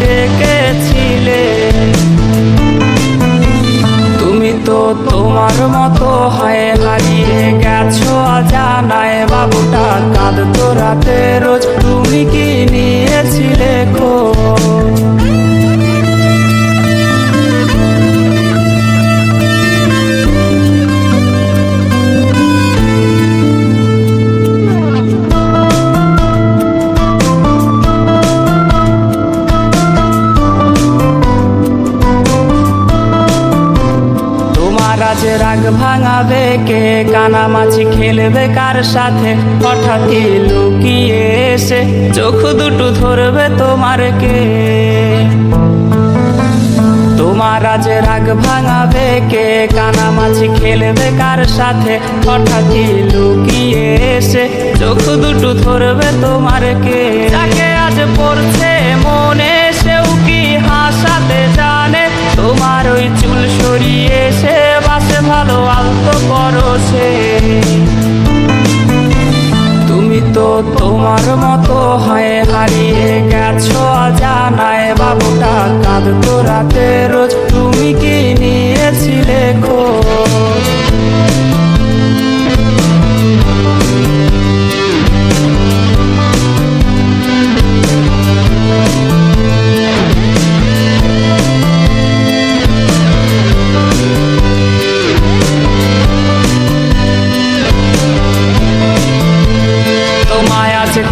ডেকেছিলে। তুমি তো তোমার মতো হয়ে হারিয়ে গেছো জানায় বাবুটা কাঁদতো রাতে রোজ। তুমি কি নিয়েছিলে? আজ রাগ ভাঙাবে কে কানামাছি খেলবে কার সাথে হঠাৎই লুকিয়ে এসে চোখ দুটো ধরবে তোমার কে তোমার রাগ ভাঙাবে কে কানামাছি খেলবে কার সাথে হঠাৎই লুকিয়ে এসে চোখ দুটো ধরবে তোমার কে যাকে আজ পড়ছে মনে সেও কি হাসাতে জানে? তোমার ওই চুল সরিয়ে সে বাসে ভালো, আলতো পরশে তুমি তো তোমার মতো হয় হারিয়ে গেছো জানায় বাবুটা কাঁদতো রাতে রোজ।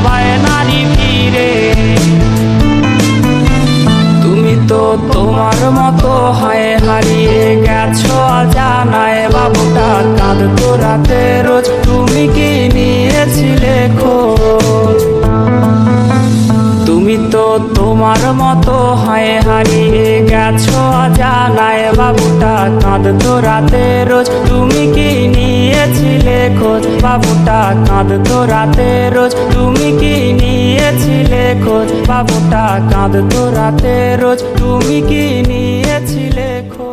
হাজারো বায়নারি ফিরে তুমি তো তোমার মতো হয় হারিয়ে গেছো জানায় বাবুটা কাঁদতো রাতে রোজ। তুমি কি নিয়েছিলে খোঁজ? তুমি তো তোমার মতো হয় হারিয়ে গেছো জানায় বাবুটা কাঁদতো রাতে রোজ। তুমি কি নিয়েছিলে খোঁজ? বাবুটা কাঁদতো রাতে রোজ। তুমি কি নিয়েছিলে খোঁজ? বাবুটা কাঁদতো রাতে রোজ। তুমি কি নিয়েছিলে খোঁজ?